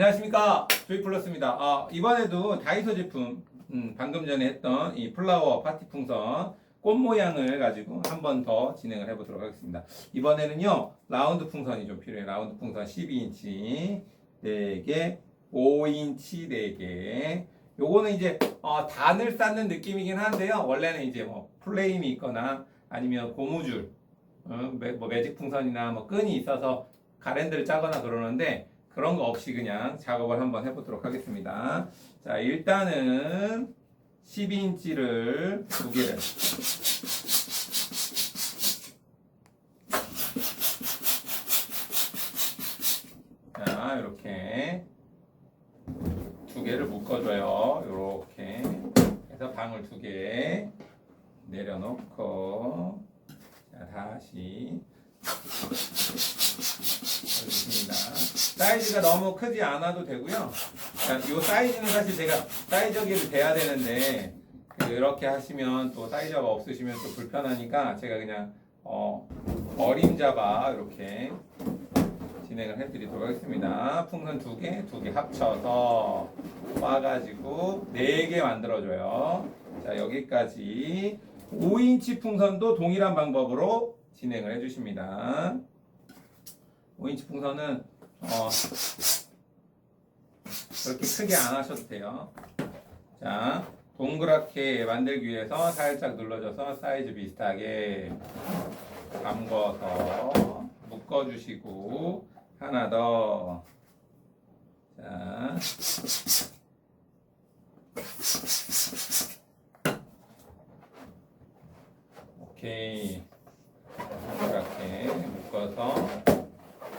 안녕하십니까 조이플러스입니다. 아, 이번에도 다이소 제품 음, 방금 전에 했던 이 플라워 파티 풍선 꽃 모양을 가지고 한 번 더 진행을 해보도록 하겠습니다. 이번에는요 라운드 풍선이 좀 필요해요. 라운드 풍선 12인치 4개, 5인치 4개. 요거는 이제 어, 단을 쌓는 느낌이긴 한데요. 원래는 이제 뭐 플레임이 있거나 아니면 고무줄, 어, 매, 뭐 매직 풍선이나 뭐 끈이 있어서 가랜드를 짜거나 그러는데 그런 거 없이 그냥 작업을 한번 해보도록 하겠습니다. 자, 일단은 12인치를 두 개를 자, 이렇게 두 개를 묶어줘요. 이렇게 해서 방울 두 개 내려놓고 자, 다시 알겠습니다. 사이즈가 너무 크지 않아도 되고요. 자, 이 사이즈는 사실 제가 사이즈기를 돼야 되는데 이렇게 하시면 또 사이즈가 없으시면 또 불편하니까 제가 그냥 어, 어림잡아 이렇게 진행을 해드리도록 하겠습니다. 풍선 두 개, 두 개 합쳐서 꽈가지고 네 개 만들어줘요. 자 여기까지 5인치 풍선도 동일한 방법으로 진행을 해주십니다. 5인치 풍선은 어, 그렇게 크게 안 하셔도 돼요. 자, 동그랗게 만들기 위해서 살짝 눌러줘서 사이즈 비슷하게 담궈서 묶어주시고 하나 더. 자. 오케이. 동그랗게 묶어서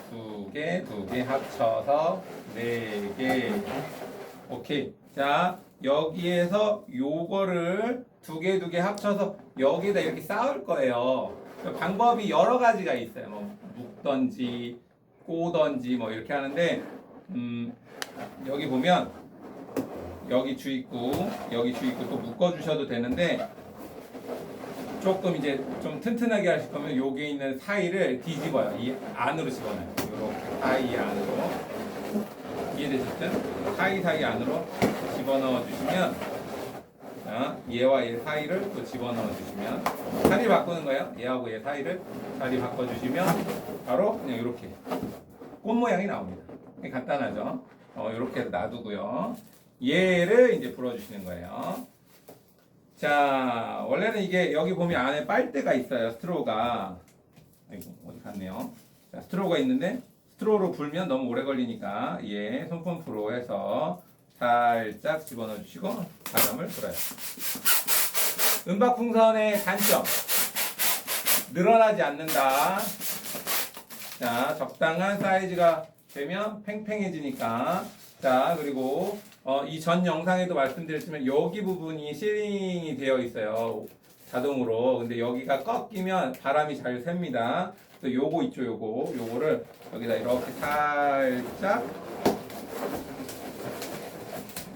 두 개, 두 개 합쳐서 네 개. 오케이. 자, 여기에서 요거를 두 개, 두 개 합쳐서 여기다 이렇게 쌓을 거예요. 그 방법이 여러 가지가 있어요. 뭐, 묶던지, 꼬던지, 뭐, 이렇게 하는데, 음, 여기 보면, 여기 주입구, 여기 주입구 또 묶어주셔도 되는데, 조금 이제 좀 튼튼하게 하실 거면 여기 있는 사이를 뒤집어요. 이 안으로 집어넣어요. 이렇게 사이 안으로. 이해되셨죠? 사이 사이 안으로 집어넣어 주시면 자, 얘와 얘 사이를 또 집어넣어 주시면 자리 바꾸는 거예요. 얘하고 얘 사이를 자리 바꿔 주시면 바로 그냥 이렇게 꽃 모양이 나옵니다. 간단하죠? 어, 이렇게 놔두고요. 얘를 이제 불어주시는 거예요. 자, 원래는 이게 여기 보면 안에 빨대가 있어요. 스트로우가. 아이고, 어디 갔네요. 자, 스트로우가 있는데 스트로우로 불면 너무 오래 걸리니까 얘 손펌프로 해서 살짝 집어넣어 주시고 바람을 불어요. 은박 풍선의 단점. 늘어나지 않는다. 자, 적당한 사이즈가 되면 팽팽해지니까. 자, 그리고 어, 이 전 영상에도 말씀드렸지만 여기 부분이 시링이 되어 있어요. 자동으로. 근데 여기가 꺾이면 바람이 잘 샙니다. 그래서 요거 있죠, 요거. 요거를 여기다 이렇게 살짝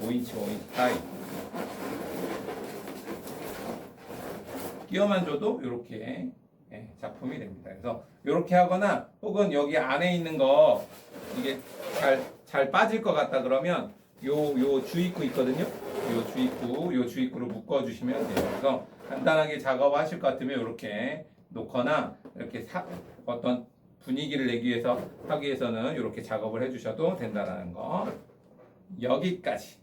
5인치, 5인치 사이. 끼워만 줘도 이렇게 예, 작품이 됩니다. 그래서 이렇게 하거나 혹은 여기 안에 있는 거 이게 잘, 잘 빠질 것 같다 그러면 요, 요 주입구 있거든요. 요 주입구, 요 주입구로 묶어주시면 돼요. 그래서 간단하게 작업하실 것 같으면 이렇게 놓거나 이렇게 사, 어떤 분위기를 내기 위해서 하기 위해서는 이렇게 작업을 해주셔도 된다는 거. 여기까지.